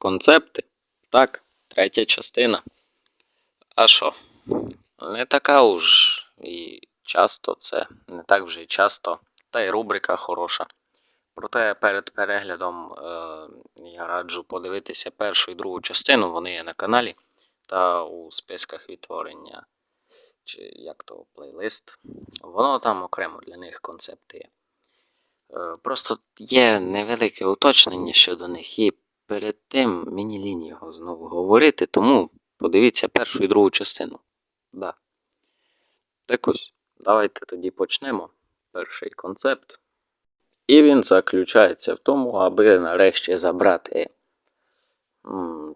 Концепти? Так, третя частина. А що? Не така уж і часто це, не так вже й часто, та й рубрика хороша. Проте перед переглядом е, я раджу подивитися першу і другу частину, вони є на каналі та у списках відтворення, чи як то плейлист. Воно там окремо для них концепти є. Е, Просто є невелике уточнення щодо них, і перед тим мені лінь його знову говорити, тому подивіться першу і другу частину. Да. Так ось, давайте тоді почнемо. Перший концепт. І він заключається в тому, аби нарешті забрати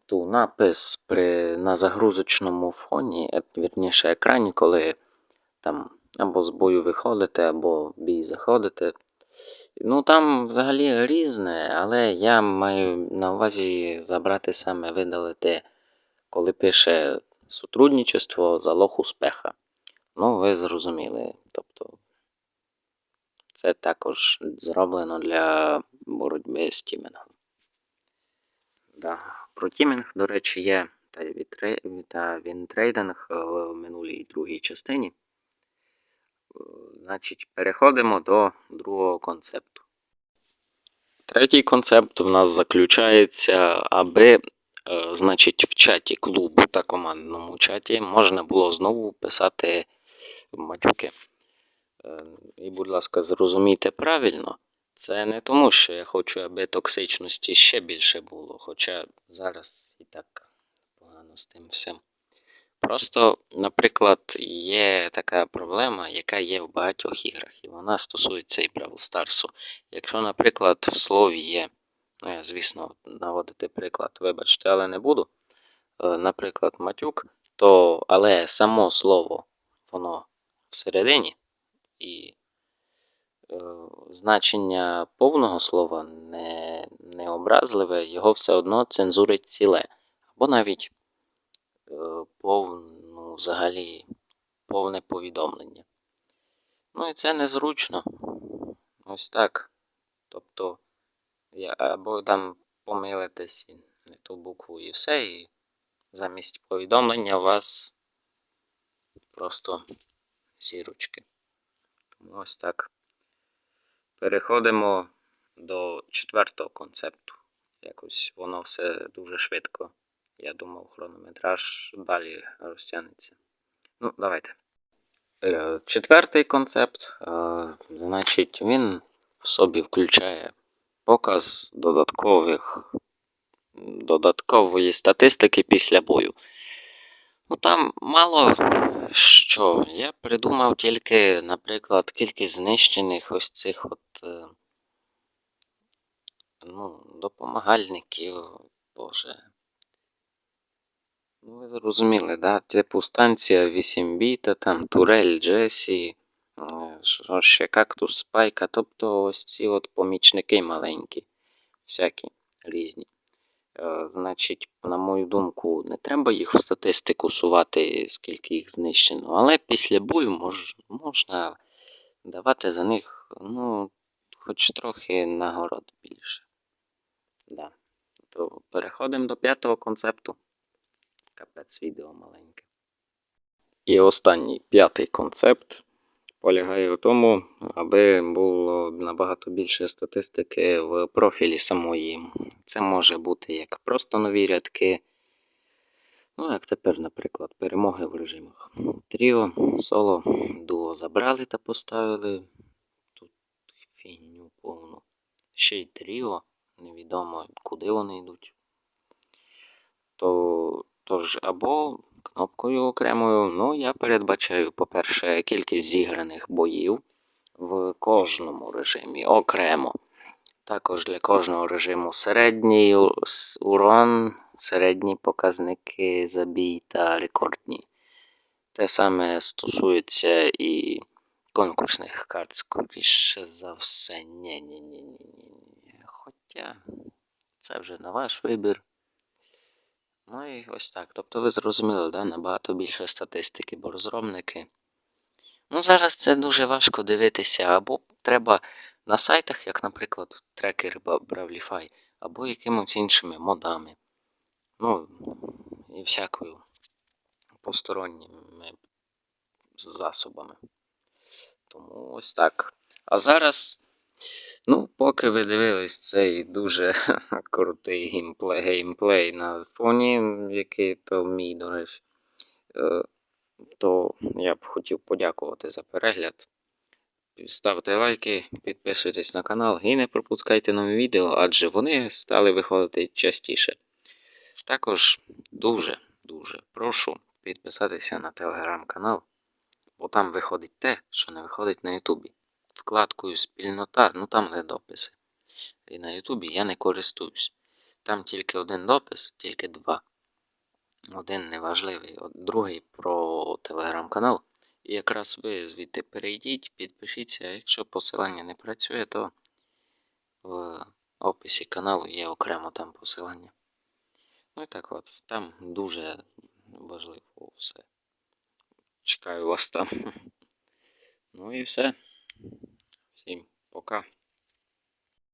ту напис при, на загрузочному фоні, е, вірніше екрані, коли там або з бою виходите, або в бій заходите. Ну там взагалі різне, але я маю на увазі забрати саме видалити, коли пише сотрудничество, залог успеха. Ну, ви зрозуміли. Тобто це також зроблено для боротьби з тімінгом. Да. Про тімінг, до речі, є та, та вінтрейдинг е, в минулій другій частині. Значить, переходимо до другого концепту. Третій концепт в нас заключається, аби, е, значить, в чаті клубу та командному чаті можна було знову писати матюки. Е, І, будь ласка, зрозумійте правильно, це не тому, що я хочу, аби токсичності ще більше було, хоча зараз і так погано з тим всім. Просто, наприклад, є така проблема, яка є в багатьох іграх, і вона стосується і Бравл Старсу. Якщо, наприклад, в слові є, ну я, звісно, наводити приклад, вибачте, але не буду. е, Наприклад, матюк, то але само слово, воно всередині, і е, значення повного слова не, не образливе, його все одно цензурить ціле. Або навіть е, повну, взагалі, повне повідомлення. Ну і це незручно. Ось так. Тобто, я, або там помилитесь не ту букву і все, і замість повідомлення у вас просто зірочки. Тому ось так. Переходимо до четвертого концепту. Якось воно все дуже швидко. Я думав, хронометраж далі розтягнеться. Ну, давайте. Е, Четвертий концепт, е, значить, він в собі включає показ додаткових, додаткової статистики після бою. Ну там мало що. Я придумав тільки, наприклад, кількість знищених ось цих от е, ну, допомагальників, боже. Ну, ви зрозуміли, да? Типу станція 8 біта, там турель Джесі, е, що ще кактус спайка, тобто ось ці от помічники маленькі, всякі різні. Е, Значить, на мою думку, не треба їх в статистику сувати, скільки їх знищено, але після бою мож, можна давати за них, ну, хоч трохи нагород більше. Да. То переходимо до п'ятого концепту. Капець відео маленьке. І останній п'ятий концепт полягає в тому, аби було набагато більше статистики в профілі самої. Це може бути як просто нові рядки. Ну, як тепер, наприклад, перемоги в режимах. Тріо, соло, дуо забрали та поставили. Тут фігню повну. Ще й тріо, невідомо куди вони йдуть. То, тож, або кнопкою окремою, ну, я передбачаю, по-перше, кількість зіграних боїв в кожному режимі окремо. Також для кожного режиму середній урон, середні показники забій та рекордні. Те саме стосується і конкурсних карт, скоріше за все. ні ні ні ні ні Хоча це вже на ваш вибір. Ну і ось так. Тобто ви зрозуміли, да? набагато більше статистики, бо розробники. Ну, зараз це дуже важко дивитися, або треба на сайтах, як, наприклад, трекер Bravlify, або якимось іншими модами. Ну, і всякою посторонніми засобами. Тому ось так. А зараз, ну, поки ви дивились цей дуже крутий геймплей, геймплей на фоні, який то мій, до речі, е, то я б хотів подякувати за перегляд. Ставте лайки, підписуйтесь на канал і не пропускайте нові відео, адже вони стали виходити частіше. Також дуже, дуже прошу підписатися на телеграм-канал, бо там виходить те, що не виходить на Ютубі. Вкладкою спільнота, ну там не дописи. І на Ютубі я не користуюсь. Там тільки один допис, тільки два. Один неважливий, другий про телеграм-канал. І якраз ви звідти перейдіть, підпишіться. а Якщо посилання не працює, то в описі каналу є окремо там посилання. Ну і так от, там дуже важливо все. Чекаю вас там. Ну і все. Всім пока.